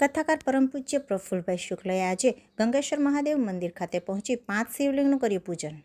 કથાકાર પરમ પૂજ્ય પ્રફુલભાઈ શુક્લએ આજે ગંગેશ્વર મહાદેવ મંદિર ખાતે પહોંચી પાંચ શિવલિંગનું કર્યું પૂજન.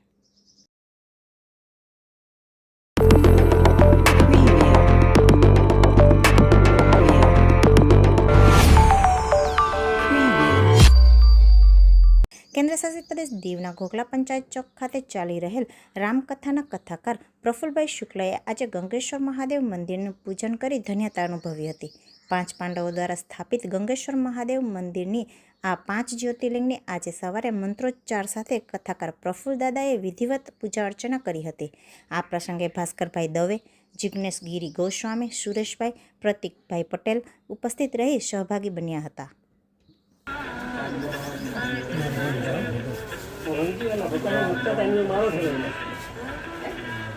કેન્દ્રશાસિત પ્રદેશ દીવના ઘોઘલા પંચાયત ચોક ખાતે ચાલી રહેલ રામકથાના કથાકાર પ્રફુલભાઈ શુક્લએ આજે ગંગેશ્વર મહાદેવ મંદિરનું પૂજન કરી ધન્યતા અનુભવી હતી. પાંચ પાંડવો દ્વારા સ્થાપિત ગંગેશ્વર મહાદેવ મંદિરની આ પાંચ જ્યોતિર્લિંગની આજે સવારે મંત્રોચ્ચાર સાથે કથાકાર પ્રફુલ દાદાએ વિધિવત પૂજા અર્ચના કરી હતી. આ પ્રસંગે ભાસ્કરભાઈ દવે, જિગ્નેશ ગીરી ગોસ્વામી, સુરેશભાઈ, પ્રતિકભાઈ પટેલ ઉપસ્થિત રહી સહભાગી બન્યા હતા. ઊંઘી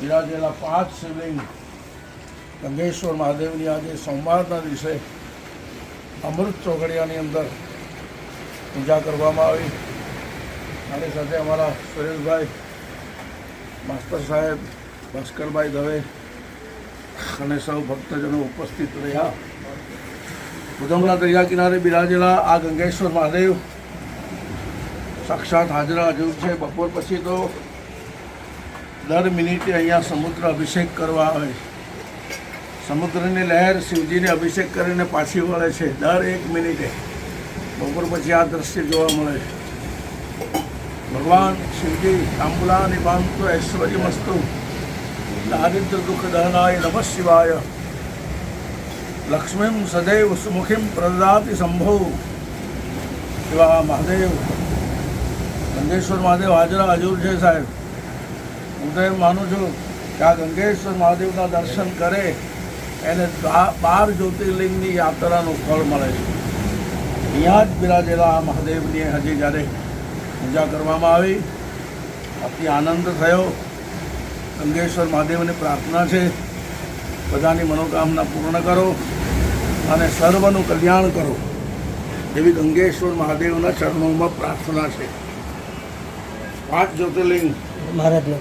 બિરાજેલા પાંચ શિવલિંગ ગંગેશ્વર મહાદેવની આજે સોમવારના દિવસે અમૃત ચોકડિયાની અંદર પૂજા કરવામાં આવી. અને સાથે અમારા સુરેશભાઈ, માસ્તર સાહેબ, ભાસ્કરભાઈ દવે અને સૌ ભક્તજનો ઉપસ્થિત રહ્યા. ઉધમના દરિયા કિનારે બિરાજેલા આ ગંગેશ્વર મહાદેવ સાક્ષાત હાજરા હજુર છે. બપોર પછી તો દર મિનિટે અહીંયા સમુદ્ર અભિષેક કરવા આવે સમુદ્રની લહેર શિવજીને અભિષેક કરીને પાછી વળે છે, દર એક મિનિટે. બપોર પછી આ દ્રશ્ય જોવા મળે છે. ભગવાન શિવજી તાંબુલા નિભાંતો ઐશ્વર્ય મસ્તુ દારિદ્ર દુઃખ દહનાય નમ શિવાય. લક્ષ્મીમ સદૈવ સુમુખીમ પ્રદાતિ સંભવ એવા મહાદેવ. ગંગેશ્વર મહાદેવ હાજરા હજુર છે સાહેબ. હું એમ માનું છું કે આ ગંગેશ્વર મહાદેવના દર્શન કરે, એને બાર જ્યોતિર્લિંગની યાત્રાનું ફળ મળે છે. અહીંયા જ બિરાજેલા આ મહાદેવની હજી જ્યારે પૂજા કરવામાં આવી, અતિ આનંદ થયો. ગંગેશ્વર મહાદેવની પ્રાર્થના છે, બધાની મનોકામના પૂર્ણ કરો અને સર્વનું કલ્યાણ કરો. એવી ગંગેશ્વર મહાદેવના ચરણોમાં પ્રાર્થના છે. પાંચ જ્યોતિર્લિંગ મહારાજનો.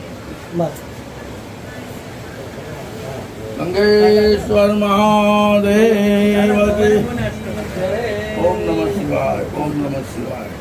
ગંગેશ્વર મહાદેવ ઓમ નમ શિવાય ઓમ નમ શિવાય.